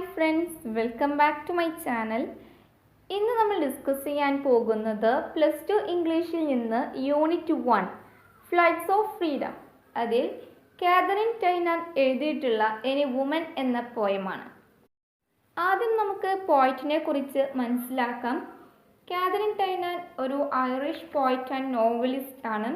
Hi friends welcome back to my channel. ഇന്ന് നമ്മൾ discuss ചെയ്യാൻ പോകുന്നത് പ്ലസ് ടു ഇംഗ്ലീഷിൽ നിന്ന് unit one flights of freedom. അതിൽ കാതറിൻ ടൈനർ എഴുതിയിട്ടുള്ള എനി വുമൻ എന്ന പോയമാണ്. ആദ്യം നമുക്ക് പോയിറ്റിനെ കുറിച്ച് മനസ്സിലാക്കാം. കാതറിൻ ടൈനർ ഒരു ഐറിഷ് പോയിറ്റ് ആൻഡ് നോവലിസ്റ്റ് ആണ്.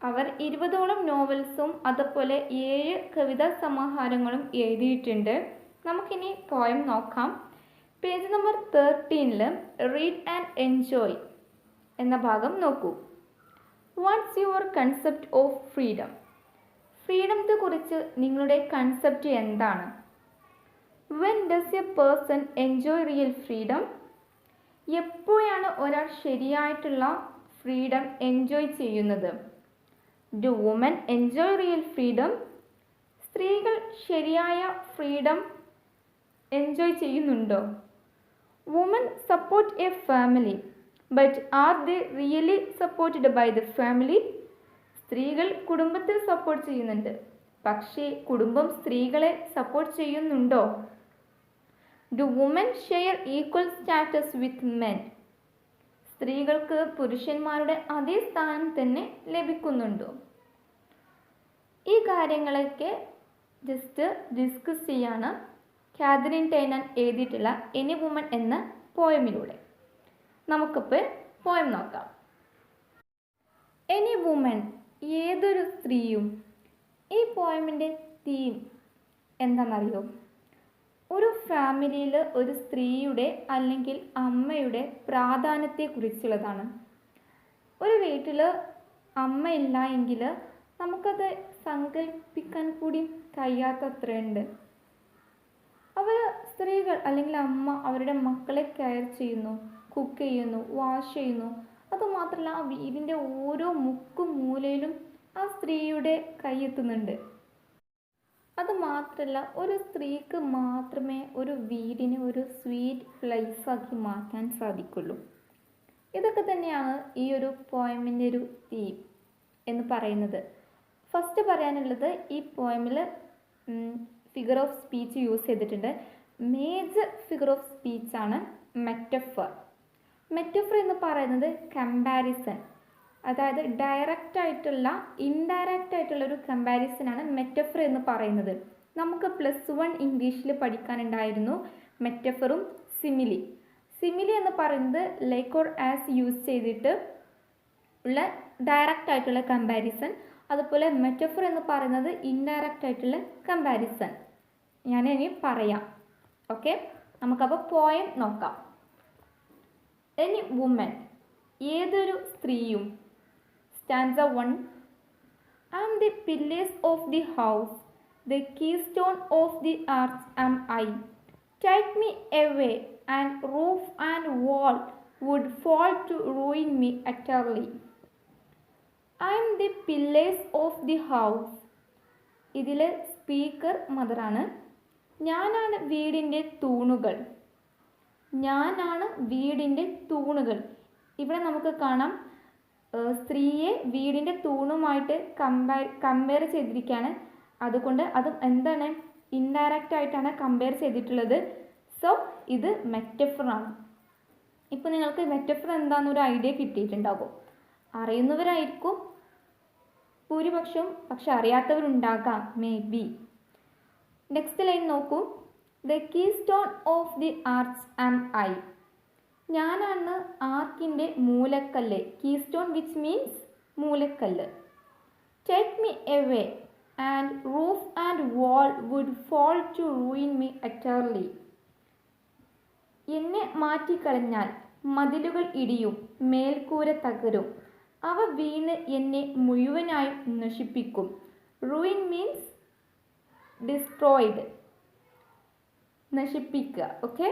അവർ ഇരുപതോളം നോവൽസും അതുപോലെ ഏഴ് കവിതാ സമാഹാരങ്ങളും എഴുതിയിട്ടുണ്ട്. നമുക്കിനി പോയം നോക്കാം. പേജ് നമ്പർ തേർട്ടീനിൽ റീഡ് ആൻഡ് എൻജോയ് എന്ന ഭാഗം നോക്കൂ. What's your concept of freedom ഫ്രീഡത്തെ കുറിച്ച് നിങ്ങളുടെ കൺസെപ്റ്റ് എന്താണ്? When does a person enjoy real freedom എപ്പോഴാണ് ഒരാൾ ശരിയായിട്ടുള്ള ഫ്രീഡം എൻജോയ് ചെയ്യുന്നത്? Do women enjoy real freedom സ്ത്രീകൾ ശരിയായ ഫ്രീഡം എൻജോയ് ചെയ്യുന്നുണ്ടോ? Women support a family but are they really supported by the family സ്ത്രീകൾ കുടുംബത്തെ സപ്പോർട്ട് ചെയ്യുന്നുണ്ട് പക്ഷേ കുടുംബം സ്ത്രീകളെ സപ്പോർട്ട് ചെയ്യുന്നുണ്ടോ? Do women share equal status with men സ്ത്രീകൾക്ക് പുരുഷന്മാരുടെ അതേ സ്ഥാനം തന്നെ ലഭിക്കുന്നുണ്ടോ? ഈ കാര്യങ്ങളൊക്കെ ജസ്റ്റ് ഡിസ്കസ് ചെയ്യാണ്. കാതറിൻ ടൈനൻ എഴുതിയിട്ടുള്ള എനി വുമൺ എന്ന പോയമിലൂടെ. നമുക്കിപ്പോൾ പോയം നോക്കാം. എനി വുമൺ ഏതൊരു സ്ത്രീയും ഈ പോയമിന്റെ തീം എന്താണെന്നറിയോ? ഒരു ഫാമിലിയിൽ ഒരു സ്ത്രീയുടെ അല്ലെങ്കിൽ അമ്മയുടെ പ്രാധാന്യത്തെക്കുറിച്ചുള്ളതാണ്. ഒരു വീട്ടിൽ അമ്മയില്ല എങ്കിൽ നമുക്കത് സങ്കല്പിക്കാൻ കൂടി കഴിയാത്തത്രയുണ്ട്. അവർ സ്ത്രീകൾ അല്ലെങ്കിൽ അമ്മ അവരുടെ മക്കളെ കെയർ ചെയ്യുന്നു കുക്ക് ചെയ്യുന്നു വാഷ് ചെയ്യുന്നു. അതുമാത്രമല്ല ആ വീടിന്റെ ഓരോ മുക്കും മൂലയിലും ആ സ്ത്രീയുടെ കൈയെത്തുന്നുണ്ട് അത് മാത്രമല്ല ഒരു സ്ത്രീക്ക് മാത്രമേ ഒരു വീടിനെ ഒരു സ്വീറ്റ് പ്ലേസാക്കി മാറ്റാൻ സാധിക്കുള്ളൂ. ഇതൊക്കെ തന്നെയാണ് ഈ ഒരു പോയമിന്റെ ഒരു തീം എന്ന് പറയുന്നത്. ഫസ്റ്റ് പറയാനുള്ളത് ഈ പോയമിൽ ഫിഗർ ഓഫ് സ്പീച്ച് യൂസ് ചെയ്തിട്ടുണ്ട്. മേജർ ഫിഗർ ഓഫ് സ്പീച്ചാണ് മെറ്റഫർ മെറ്റഫർ എന്ന് പറയുന്നത് കമ്പാരിസൺ അതായത് ഡയറക്റ്റ് ആയിട്ടുള്ള ഇൻഡയറക്റ്റ് ആയിട്ടുള്ള ഒരു കമ്പാരിസനാണ് മെറ്റഫർ എന്ന് പറയുന്നത്. നമുക്ക് പ്ലസ് വൺ ഇംഗ്ലീഷിൽ പഠിക്കാനുണ്ടായിരുന്നു മെറ്റഫറും സിമിലി സിമിലി എന്ന് പറയുന്നത് ലൈക്ക് ഓർ ആസ് യൂസ് ചെയ്തിട്ട് ഉള്ള ഡയറക്റ്റ് ആയിട്ടുള്ള കമ്പാരിസൺ അതുപോലെ മെറ്റഫർ എന്ന് പറയുന്നത് ഇൻഡയറക്റ്റ് ആയിട്ടുള്ള കമ്പാരിസൺ ഞാൻ ഇനി പറയാം. ഓക്കെ നമുക്കപ്പോൾ പോയം നോക്കാം. എനി വുമൻ ഏതൊരു സ്ത്രീയും stanza one am the pillars of the house the keystone of the arch am I take me away and roof and wall would fall to ruin me utterly I am the pillars of the house ഇതിലെ speaker മദറാണ് ഞാനാണ് വീടിന്റെ തൂണുകൾ. ഞാനാണ് വീടിന്റെ തൂണുകൾ. ഇവിടെ നമുക്ക് കാണാം സ്ത്രീയെ വീടിന്റെ തൂണുമായിട്ട് കമ്പയർ കമ്പയർ ചെയ്തിരിക്കുകയാണ് അതുകൊണ്ട് അത് എന്താണ് ഇൻഡയറക്റ്റ് ആയിട്ടാണ് കമ്പയർ ചെയ്തിട്ടുള്ളത്. സോ ഇത് മെറ്റഫറാണ് ഇപ്പോൾ നിങ്ങൾക്ക് മെറ്റഫർ എന്താണെന്നൊരു ഐഡിയ കിട്ടിയിട്ടുണ്ടാകും. അറിയുന്നവരായിരിക്കും ഭൂരിപക്ഷവും പക്ഷെ അറിയാത്തവരുണ്ടാകാം മേ ബി നെക്സ്റ്റ് ലൈൻ നോക്കൂ. The keystone of the arts am I ഞാനാണ് ആർക്കിന്റെ മൂലക്കല്ല്. Keystone which means മൂലക്കല്ല്. Take me away and roof and wall would fall to ruin me utterly എന്നെ മാറ്റിക്കളഞ്ഞാൽ മതിലുകൾ ഇടിയും മേൽക്കൂര തകരും. അവ വീണ് എന്നെ മുഴുവനായും നശിപ്പിക്കും. റൂയിൻ മീൻസ് ഡിസ്ട്രോയിഡ് നശിപ്പിക്കുക. ഓക്കെ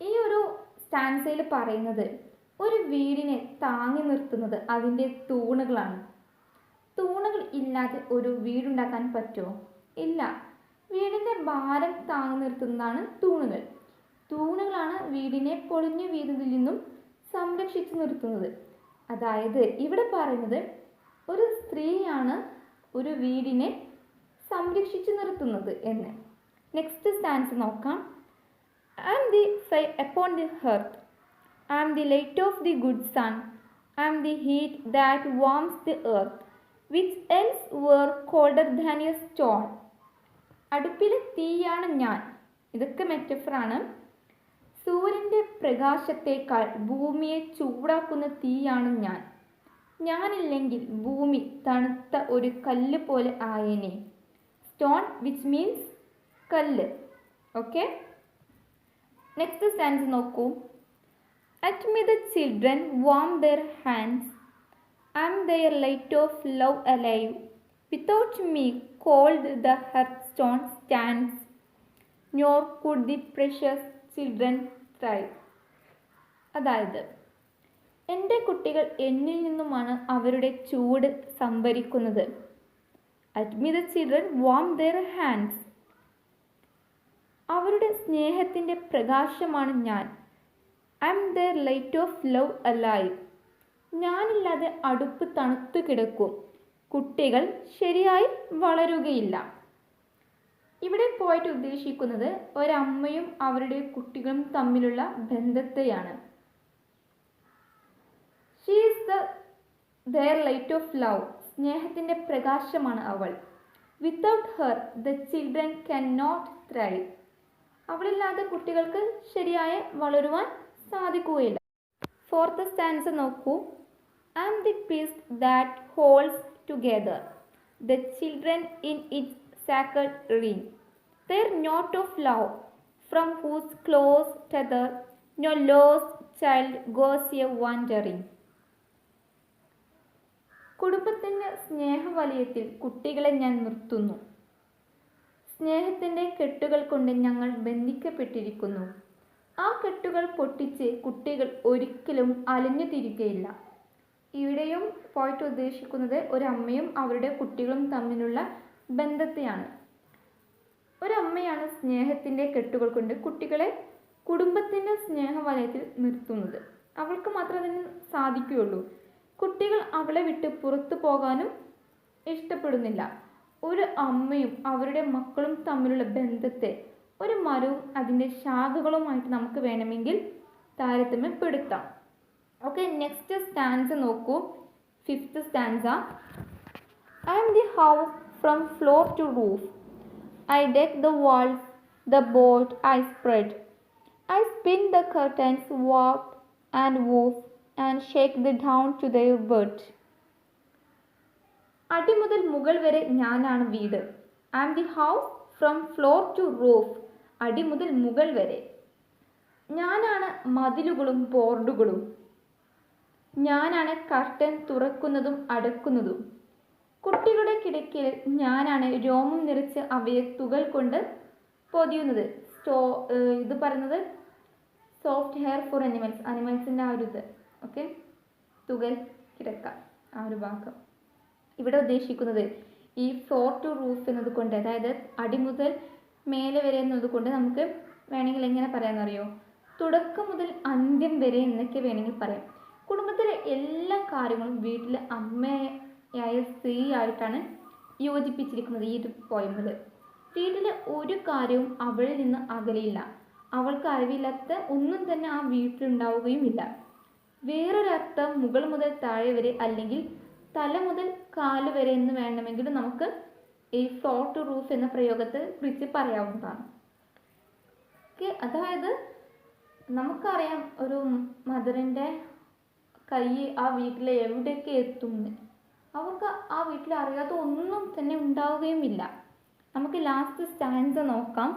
ഈ ഒരു സ്റ്റാൻസയിൽ പറയുന്നത് ഒരു വീടിനെ താങ്ങി നിർത്തുന്നത് അതിന്റെ തൂണുകളാണ്. തൂണുകൾ ഇല്ലാതെ ഒരു വീടുണ്ടാക്കാൻ പറ്റുമോ? ഇല്ല. വീടിന്റെ ഭാരം താങ്ങി നിർത്തുന്നതാണ് തൂണുകൾ. തൂണുകളാണ് വീടിനെ പൊളിഞ്ഞു വീഴുന്നതിൽ നിന്നും സംരക്ഷിച്ചു നിർത്തുന്നത് അതായത് ഇവിടെ പറയുന്നത് ഒരു സ്ത്രീയാണ് ഒരു വീടിനെ സംരക്ഷിച്ചു നിർത്തുന്നത് എന്ന്. നെക്സ്റ്റ് സ്റ്റാൻസ് നോക്കാം. I am the fire upon the hearth I am the light of the good sun I am the heat that warms the earth which else were colder than a stone അടുപ്പിലെ തീയാണ് ഞാൻ. ഇതൊക്കെ മെറ്റഫറാണ് സൂര്യന്റെ പ്രകാശത്തേക്കാൾ ഭൂമിയെ ചൂടാക്കുന്ന തീയാണ് ഞാൻ. ഞാനില്ലെങ്കിൽ ഭൂമി തണുത്ത ഒരു കല്ല് പോലെ ആയേനെ. സ്റ്റോൺ വിച്ച് മീൻസ് കല്ല്. ഓക്കെ നെക്സ്റ്റ് സ്റ്റാൻസ് നോക്കൂ. At me the children warm their hands I am their light of love alive without me cold the hearthstone stands nor could the precious children thrive അതായത് എന്റെ കുട്ടികൾ എന്നിൽ നിന്നുമാണ് അവരുടെ ചൂട് സംഭരിക്കുന്നത്. At me the children warm their hands അവരുടെ സ്നേഹത്തിന്റെ പ്രകാശമാണ് ഞാൻ. I am their light of love alive ഞാനില്ലാതെ അടുപ്പ് തണുത്തു കിടക്കും. കുട്ടികൾ ശരിയായി വളരുകയില്ല. ഇവിടെ പോയിട്ട് ഉദ്ദേശിക്കുന്നത് ഒരമ്മയും അവരുടെ കുട്ടികളും തമ്മിലുള്ള ബന്ധത്തെയാണ്. She is the their light of love സ്നേഹത്തിന്റെ പ്രകാശമാണ് അവൾ. Without her the children cannot thrive അവളില്ലാതെ കുട്ടികൾക്ക് ശരിയായ വളരുവാൻ സാധിക്കുകയില്ല. ഫോർത്ത് സ്റ്റാൻസ് നോക്കൂ. Am the peace that holds together the children in its sacred ring. Their knot of love, from whose close tether no lost child goes a wandering. കുടുംബത്തിന്റെ സ്നേഹവലയത്തിൽ കുട്ടികളെ ഞാൻ നിർത്തുന്നു സ്നേഹത്തിന്റെ കെട്ടുകൾ കൊണ്ട് ഞങ്ങൾ ബന്ധിക്കപ്പെട്ടിരിക്കുന്നു ആ കെട്ടുകൾ പൊട്ടിച്ച് കുട്ടികൾ ഒരിക്കലും അലഞ്ഞു തിരികയില്ല ഇവിടെയും പോയിട്ട് ഉദ്ദേശിക്കുന്നത് ഒരമ്മയും അവരുടെ കുട്ടികളും തമ്മിലുള്ള ബന്ധത്തെയാണ്. ഒരമ്മയാണ് സ്നേഹത്തിന്റെ കെട്ടുകൾ കൊണ്ട് കുട്ടികളെ കുടുംബത്തിന്റെ സ്നേഹവലയത്തിൽ നിർത്തുന്നത്. അവൾക്ക് മാത്രമേ അതിന് സാധിക്കുകയുള്ളൂ. കുട്ടികൾ അവളെ വിട്ട് പുറത്തു പോകാനും ഇഷ്ടപ്പെടുന്നില്ല. ഒരു അമ്മയും അവരുടെ മക്കളും തമ്മിലുള്ള ബന്ധത്തെ ഒരു മരവും അതിന്റെ ശാഖകളുമായിട്ട് നമുക്ക് വേണമെങ്കിൽ താരതമ്യപ്പെടുത്താം. ഓക്കെ നെക്സ്റ്റ് സ്റ്റാൻസ് നോക്കൂ. Fifth stanza. I am the house from floor to roof. I deck the walls, the board I spread. I spin the curtains, warp and woof, and shake the down to their bed. അടി മുതൽ മുകൾ വരെ ഞാനാണ് വീട് I am the house from floor to roof അടി മുതൽ മുകൾ വരെ ഞാനാണ് മതിലുകളും ബോർഡുകളും ഞാനാണ് കർട്ടൻ തുറക്കുന്നതും അടക്കുന്നതും കുട്ടികളുടെ കിടക്കയിൽ ഞാനാണ് രോമം നിറച്ച് അവയെ തുകൽ കൊണ്ട് പൊതിയുന്നത്. സ്റ്റോ ഇത് പറയുന്നത് സോഫ്റ്റ് ഹെയർ ഫോർ അനിമൽസ് അനിമൽസിന്റെ ആ ഒരു ഇത്. ഓക്കെ തുകൽ കിടക്ക. ആ ഒരു ഭാഗം. ഇവിടെ ഉദ്ദേശിക്കുന്നത് ഈ ഫ്ലോർ ടു റൂഫ് എന്നതുകൊണ്ട് അതായത് അടി മുതൽ മേലെ വരെ എന്നതുകൊണ്ട് നമുക്ക് വേണമെങ്കിൽ എങ്ങനെ പറയാമെന്നറിയോ തുടക്കം മുതൽ അന്ത്യം വരെ എന്നൊക്കെ വേണമെങ്കിൽ പറയാം. കുടുംബത്തിലെ എല്ലാ കാര്യങ്ങളും വീട്ടിലെ അമ്മയെ യായ സ്ത്രീ ആയിട്ടാണ് യോജിപ്പിച്ചിരിക്കുന്നത് ഈ ഒരു പോയമിൽ വീട്ടിലെ ഒരു കാര്യവും അവളിൽ നിന്ന് അകലെയില്ല അവൾക്ക് അറിവില്ലാത്ത ഒന്നും തന്നെ ആ വീട്ടിലുണ്ടാവുകയുമില്ല. വേറൊരർത്ഥം മുകൾ മുതൽ താഴെ വരെ അല്ലെങ്കിൽ തല മുതൽ കാൽ വരെ എന്ന് വേണമെങ്കിലും നമുക്ക് ഈ ഫ്ലോർ ടു റൂഫ് എന്ന പ്രയോഗത്തെ കുറിച്ച് പറയാവുന്നതാണ്. ഓക്കെ അതായത് നമുക്കറിയാം ഒരു മദറിന്റെ കൈ ആ വീട്ടിലെ എവിടെയൊക്കെ എത്തുമെന്ന് അവർക്ക് ആ വീട്ടിൽ അറിയാത്ത ഒന്നും തന്നെ ഉണ്ടാവുകയുമില്ല. നമുക്ക് ലാസ്റ്റ് സ്റ്റാൻസ് നോക്കാം.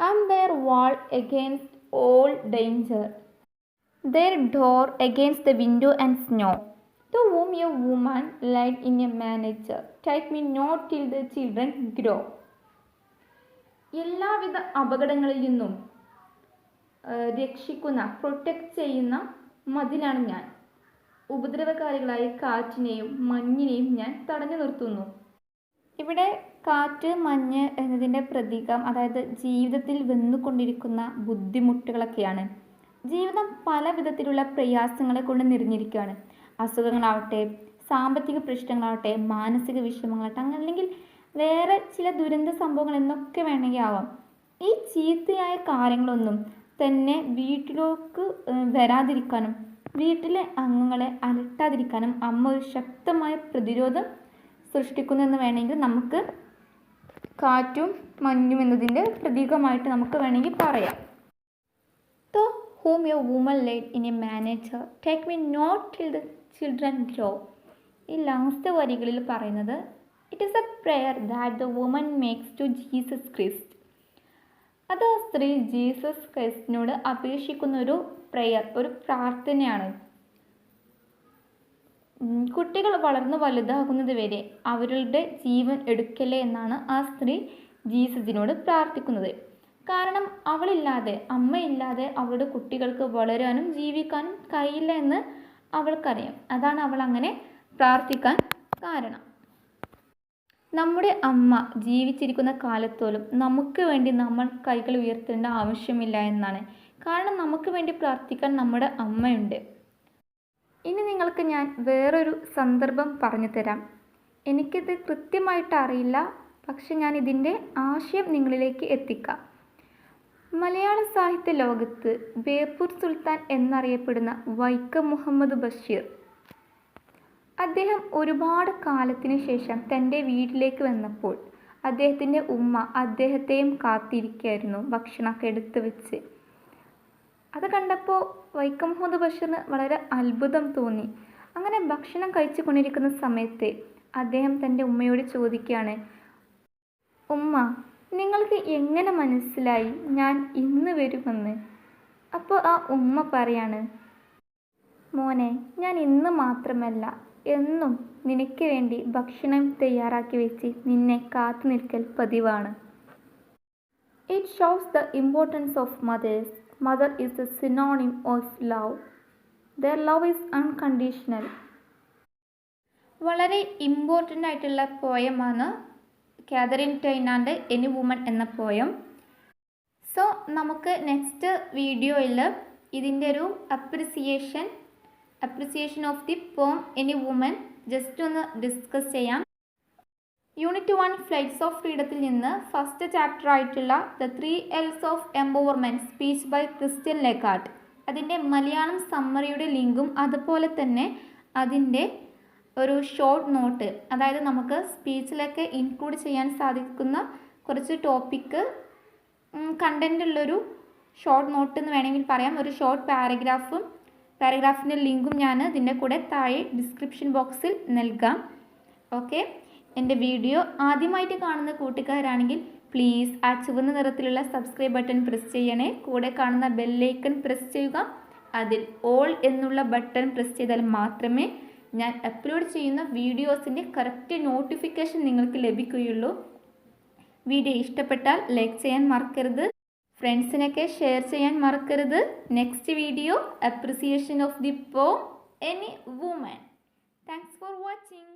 I am there wall against all danger there door against the window and snow to whom a woman laid in a manger take me not till the children grow എല്ലാവിധ അപകടങ്ങളിൽ നിന്നും രക്ഷിക്കുന്ന protect ചെയ്യുന്ന മതിലാണ് ഞാൻ. ഉപദ്രവകാരികളായ കാറ്റിനെയും മഞ്ഞിനെയും ഞാൻ തടഞ്ഞു നിർത്തുന്നു. ഇവിടെ കാറ്റ് മഞ്ഞ് എന്നതിന്റെ പ്രതീകം അതായത് ജീവിതത്തിൽ വന്നുകൊണ്ടിരിക്കുന്ന ബുദ്ധിമുട്ടുകളൊക്കെയാണ്. ജീവിതം പല വിധത്തിലുള്ള പ്രയാസങ്ങളെ കൊണ്ട് നിറഞ്ഞിരിക്കുകയാണ്. അസുഖങ്ങളാവട്ടെ സാമ്പത്തിക പ്രശ്നങ്ങളാവട്ടെ മാനസിക വിഷമങ്ങളാവട്ടെ അങ്ങനെ അല്ലെങ്കിൽ വേറെ ചില ദുരന്ത സംഭവങ്ങൾ എന്നൊക്കെ വേണമെങ്കിൽ ആവാം. ഈ ചീത്തയായ കാര്യങ്ങളൊന്നും തന്നെ വീട്ടിലേക്ക് വരാതിരിക്കാനും വീട്ടിലെ അംഗങ്ങളെ അലട്ടാതിരിക്കാനും അമ്മ ഒരു ശക്തമായ പ്രതിരോധം സൃഷ്ടിക്കുന്നു എന്ന് വേണമെങ്കിൽ നമുക്ക് കാറ്റും മഞ്ഞും എന്നതിന്റെ പ്രതീകമായിട്ട് നമുക്ക് വേണമെങ്കിൽ പറയാം. Thou whom your woman laid in a manager take me not till the children grow. ഈ ലാസ്റ്റ് വരികളിൽ പറയുന്നത് it is a prayer that the woman makes to Jesus Christ അത് ആ സ്ത്രീ ജീസസ് ക്രൈസ്റ്റിനോട് അപേക്ഷിക്കുന്ന ഒരു പ്രെയർ ഒരു പ്രാർത്ഥനയാണ്. കുട്ടികൾ വളർന്നു വലുതാകുന്നത് വരെ അവരുടെ ജീവൻ എടുക്കല്ലേ എന്നാണ് ആ സ്ത്രീ ജീസസിനോട് പ്രാർത്ഥിക്കുന്നത്. കാരണം അവളില്ലാതെ അമ്മയില്ലാതെ അവളുടെ കുട്ടികൾക്ക് വളരാനും ജീവിക്കാനും കഴിയില്ല എന്ന് അവൾക്കറിയാം. അതാണ് അവൾ അങ്ങനെ പ്രാർത്ഥിക്കാൻ കാരണം. നമ്മുടെ അമ്മ ജീവിച്ചിരിക്കുന്ന കാലത്തോളം നമുക്ക് വേണ്ടി നമ്മൾ കൈകൾ ഉയർത്തേണ്ട ആവശ്യമില്ല എന്നാണ്. കാരണം നമുക്ക് വേണ്ടി പ്രാർത്ഥിക്കാൻ നമ്മുടെ അമ്മയുണ്ട്. ഇനി നിങ്ങൾക്ക് ഞാൻ വേറൊരു സന്ദർഭം പറഞ്ഞു തരാം. എനിക്കിത് കൃത്യമായിട്ട് അറിയില്ല. പക്ഷെ ഞാൻ ഇതിന്റെ ആശയം നിങ്ങളിലേക്ക് എത്തിക്കാം. മലയാള സാഹിത്യ ലോകത്ത് ബേപ്പൂർ സുൽത്താൻ എന്നറിയപ്പെടുന്ന വൈക്കം മുഹമ്മദ് ബഷീർ അദ്ദേഹം ഒരുപാട് കാലത്തിന് ശേഷം തന്റെ വീട്ടിലേക്ക് വന്നപ്പോൾ അദ്ദേഹത്തിന്റെ ഉമ്മ അദ്ദേഹത്തെയും കാത്തിരിക്കുകയായിരുന്നു ഭക്ഷണമൊക്കെ എടുത്തു വെച്ച്. അത് കണ്ടപ്പോൾ വൈക്കം മുഹമ്മദ് ബഷീറിന് വളരെ അത്ഭുതം തോന്നി. അങ്ങനെ ഭക്ഷണം കഴിച്ചു കൊണ്ടിരിക്കുന്ന സമയത്ത് അദ്ദേഹം തന്റെ ഉമ്മയോട് ചോദിക്കുകയാണ് ഉമ്മ നിങ്ങൾക്ക് എങ്ങനെ മനസ്സിലായി ഞാൻ ഇന്ന് വരുമെന്ന്? അപ്പോൾ ആ ഉമ്മ പറയാണ് മോനെ ഞാൻ ഇന്ന് മാത്രമല്ല എന്നും നിനക്ക് വേണ്ടി ഭക്ഷണം തയ്യാറാക്കി വെച്ച് നിന്നെ കാത്തു നിൽക്കൽ പതിവാണ്. It shows the importance of mothers mother is a synonym of love their love is unconditional വളരെ ഇമ്പോർട്ടന്റ് ആയിട്ടുള്ള പോയമാണ് കാതറിൻ ടൈനാണ്ട് എനി വുമൺ എന്ന പോയം സോ നമുക്ക് നെക്സ്റ്റ് വീഡിയോയിൽ ഇതിന്റെ ഒരു appreciation appreciation of the poem any woman just ഒന്ന് ഡിസ്കസ് ചെയ്യാം. യൂണിറ്റ് വൺ ഫ്ലൈറ്റ്സ് ഓഫ് ഫ്രീഡത്തിൽ നിന്ന് ഫസ്റ്റ് ചാപ്റ്റർ ആയിട്ടുള്ള the three Ls of empowerment speech by Christine Lagarde അതിന്റെ മലയാളം സമ്മറിയുടെ ലിങ്കും അതുപോലെ തന്നെ അതിന്റെ ഒരു ഷോർട്ട് നോട്ട് അതായത് നമുക്ക് സ്പീച്ചിലൊക്കെ ഇൻക്ലൂഡ് ചെയ്യാൻ സാധിക്കുന്ന കുറച്ച് ടോപ്പിക്ക് കണ്ടന്റ് ഉള്ളൊരു ഷോർട്ട് നോട്ട് എന്ന് വേണമെങ്കിൽ പറയാം. ഒരു ഷോർട്ട് പാരഗ്രാഫും പാരഗ്രാഫിന്റെ ലിങ്കും ഞാൻ ഇതിന്റെ കൂടെ താഴെ ഡിസ്ക്രിപ്ഷൻ ബോക്സിൽ നൽകാം. ഓക്കെ എന്റെ വീഡിയോ ആദ്യമായിട്ട് കാണുന്ന കൂട്ടുകാരാണെങ്കിൽ പ്ലീസ് ആ ചുവന്ന നിറത്തിലുള്ള സബ്സ്ക്രൈബ് ബട്ടൺ പ്രസ് ചെയ്യണേ. കൂടെ കാണുന്ന ബെല്ലൈക്കൺ പ്രസ് ചെയ്യുക. അതിൽ ഓൾ എന്നുള്ള ബട്ടൺ പ്രസ് ചെയ്താൽ മാത്രമേ ഞാൻ അപ്ലോഡ് ചെയ്യുന്ന വീഡിയോസിന്റെ കറക്റ്റ് നോട്ടിഫിക്കേഷൻ നിങ്ങൾക്ക് ലഭിക്കുകയുള്ളൂ. വീഡിയോ ഇഷ്ടപ്പെട്ടാൽ ലൈക്ക് ചെയ്യാൻ മറക്കരുത്. ഫ്രണ്ട്സിനൊക്കെ ഷെയർ ചെയ്യാൻ മറക്കരുത്. Next video appreciation of the poem any woman thanks for watching